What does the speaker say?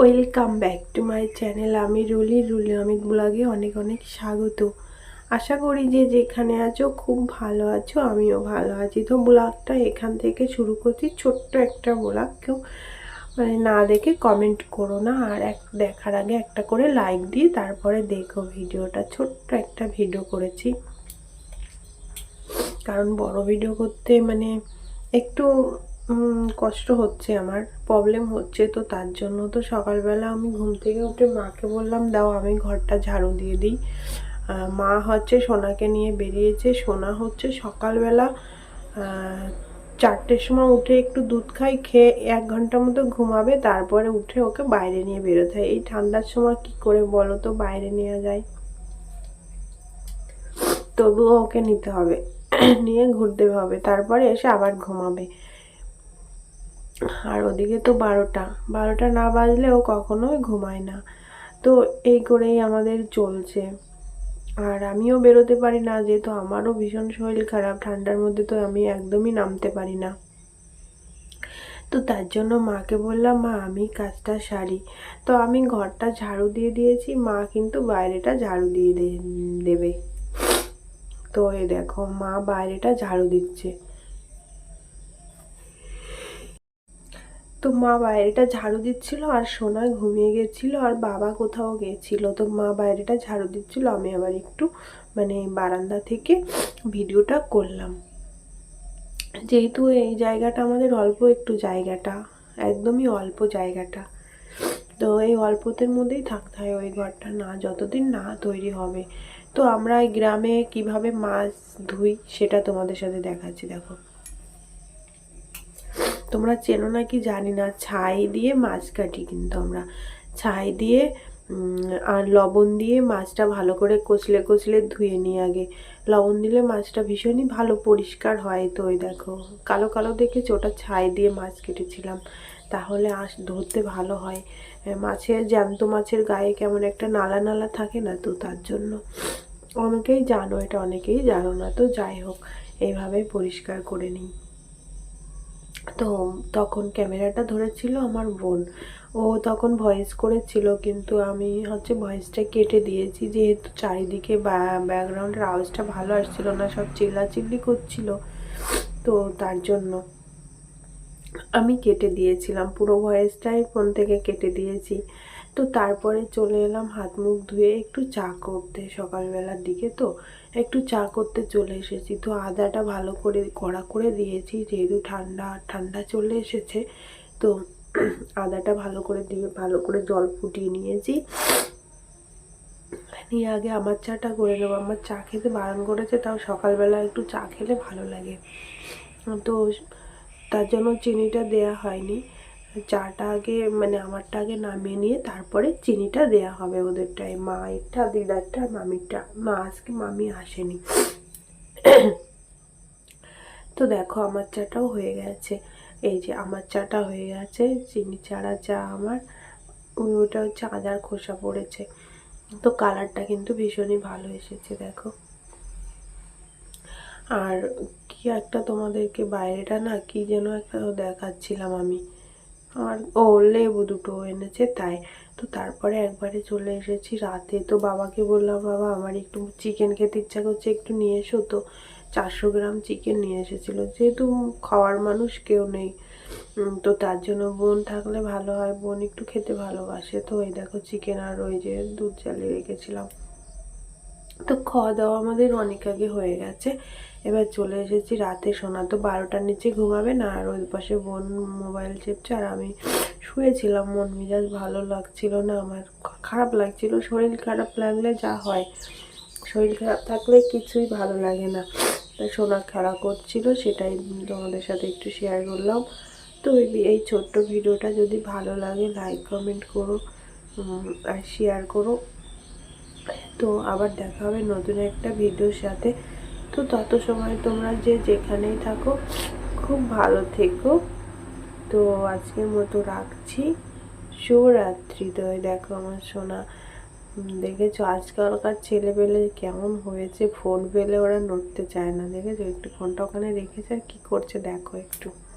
Welcome back to my channel. আমি Rulli রুলি অমিত ব্লগে অনেক অনেক স্বাগত। আশা করি যে যেখানে আছো খুব ভালো আছো, আমিও ভালো আছি। তো ব্লগটা এখান থেকে শুরু করছি, ছোট্ট একটা ব্লগ। কেউ মানে না দেখে কমেন্ট করো না, আর এক, দেখার আগে একটা করে লাইক দিয়ে তারপরে দেখো ভিডিওটা। ছোট্ট একটা ভিডিও করেছি। কারণ বড় ভিডিও করতে মানে একটু কষ্ট হচ্ছে আমার প্রবলেম হচ্ছে, তো তার জন্য তো সকালবেলা আমি ঘুম থেকে উঠে মাকে বললাম, দাও, আমি ঘরটা ঝাড়ু দিয়ে দিই। মা হচ্ছে সোনাকে নিয়ে বেরিয়েছে। সোনা হচ্ছে সকালবেলা চারটের সময় উঠে একটু দুধ খাই খেয়ে এক ঘণ্টা মতো ঘুমাবে, তারপরে উঠে ওকে বাইরে নিয়ে বেরোতে হয়। এই ঠান্ডার সময় কি করে বলো তো, বাইরে নেওয়া যায়। তবুও ওকে নিতে হবে, নিয়ে ঘুরতে হবে, তারপরে এসে আবার ঘুমাবে। আর ওদিকে তো বারোটা। বারোটা না বাজলে ও কখনোই ঘুমায় না। তো এই করেই আমাদের চলছে। আর আমিও বেরোতে পারি না, যেহেতু আমারও ভীষণ শরীর খারাপ, ঠান্ডার মধ্যে তো আমি একদমই নামতে পারি না। তো তার জন্য মাকে বললাম, মা, আমি কাজটা সারি। তো আমি ঘরটা ঝাড়ু দিয়ে দিয়েছি, মা কিন্তু বাইরেটা ঝাড়ু দিয়ে দেবে। তো এই দেখো, মা বাইরেটা ঝাড়ু দিচ্ছে। তো মা বাইরেটা ঝাড়ু দিচ্ছিল আর সোনা ঘুমিয়ে গেছিল আর বাবা কোথাও গেছিল। তো মা বাইরেটা ঝাড়ু দিচ্ছিল, আমি আবার একটু মানে বারান্দা থেকে ভিডিওটা করলাম। যেহেতু এই জায়গাটা আমাদের অল্প একটু জায়গাটা, একদমই অল্প জায়গাটা। তো এই অল্পতের মধ্যেই থাকতে হয় ওই ঘরটা না, যতদিন না তৈরি হবে। তো আমরা এই গ্রামে কীভাবে মাছ ধুই সেটা তোমাদের সাথে দেখাচ্ছি, দেখো। তোমরা চেনো নাকি? জানি না। ছাই দিয়ে মাছ কাটি কিন্তু আমরা। ছাই দিয়ে আর লবণ দিয়ে মাছটা ভালো করে কচলে কচলে ধুয়ে নিই আগে। লবণ দিলে মাছটা ভীষণই ভালো পরিষ্কার হয় তো ওই দেখো। কালো কালো দেখেছি? ওটা ছাই দিয়ে মাছ কেটেছিলাম। তাহলে আস, ধরতে ভালো হয়। মাছের, জ্যান্ত মাছের গায়ে কেমন একটা নালা নালা থাকে না তো তার জন্য। অনেকেই জানো, এটা অনেকেই জানো না। তো যাই হোক, এইভাবেই পরিষ্কার করে নিই। তো তখন ক্যামেরাটা ধরেছিল আমার বোন। ও তখন ভয়েস করেছিল, কিন্তু আমি হচ্ছে ভয়েসটা কেটে দিয়েছি, যেহেতু চারিদিকে ব্যাকগ্রাউন্ডের আওয়াজটা ভালো আসছিল না, সব চিল্লাচিল্লি করছিল। তো তার জন্য আমি কেটে দিয়েছিলাম, পুরো ভয়েসটাই ফোন থেকে কেটে দিয়েছি। তো তারপরে চলে এলাম হাত মুখ ধুয়ে একটু চা করতে সকালবেলার দিকে তো। একটু চা করতে চলে এসেছি। তো আদাটা ভালো করে কড়া করে দিয়েছি, যেহেতু ঠান্ডা ঠান্ডা চলে এসেছে, তো আদাটা ভালো করে দিয়ে, ভালো করে জল ফুটিয়ে নিয়েছি। নিয়ে আগে আমার চাটা করে নেব। আমার চা খেতে বারণ করেছে, তাও সকালবেলা একটু চা খেলে ভালো লাগে। তো তার জন্য চিনিটা দেয়া হয়নি। চাটা আগে মানে আমারটা আগে নামিয়ে নিয়ে তারপরে চিনিটা দেয়া হবে ওদেরটাই মায়েরটা, দিদারটা, মামিরটা। মা আজকে মামি আসেনি। তো দেখো আমার চাটাও হয়ে গেছে। এই যে আমার চাটা হয়ে গেছে, চিনি ছাড়া চা আমার। ওটা হচ্ছে আদার খোসা পড়েছে। তো কালারটা কিন্তু ভীষণই ভালো এসেছে, দেখো। আর কি একটা তোমাদেরকে বাইরেটা না কি যেন একটা দেখাচ্ছিলাম আমি। আর, ও, লেবু দুটো এনেছে, তাই। তো তারপরে একবারে চলে এসেছি রাতে। তো বাবাকে বললাম, বাবা, আমার একটু চিকেন খেতে ইচ্ছা করছে, একটু নিয়ে এসো। তো চারশো গ্রাম চিকেন নিয়ে এসেছিল। যেহেতু খাওয়ার মানুষ কেউ নেই তো তার জন্য বোন থাকলে ভালো হয়। বোন একটু খেতে ভালোবাসে। তো ওই দেখো চিকেন আর ওই যে দুধ জ্বালিয়ে রেখেছিলাম। তো খাওয়া দাওয়া আমাদের অনেক আগে হয়ে গেছে। এবার চলে এসেছি রাতে শোনা তো বারোটার নিচে ঘুমাবে না, আর ওই পাশে বোন মোবাইল চেপছে আর আমি শুয়েছিলাম। মন মেজাজ ভালো লাগছিল না, আমার খারাপ লাগছিল, শরীর খারাপ লাগলে যা হয়। শরীর খারাপ থাকলে কিছুই ভালো লাগে না। তাই সোনা খেলা করছিল, সেটাই তোমাদের সাথে একটু শেয়ার করলাম। তো এই ছোট্ট ভিডিওটা যদি ভালো লাগে লাইক কমেন্ট করো আর শেয়ার করো। তো আবার দেখা হবে নতুন একটা ভিডিওর সাথে। তো তত সময় তোমরা যে যেখানেই থাকো, খুব ভালো থেকো। তো আজকের মতো রাখছি। শুভরাত্রি তো দেখো আমার সোনা। দেখেছ? আজকালকার ছেলেপেলে কেমন হয়েছে? ফোন পেলে ওরা নড়তে চায় না, দেখেছ? একটু ফোনটা ওখানে রেখেছে আর কী করছে? দেখো একটু।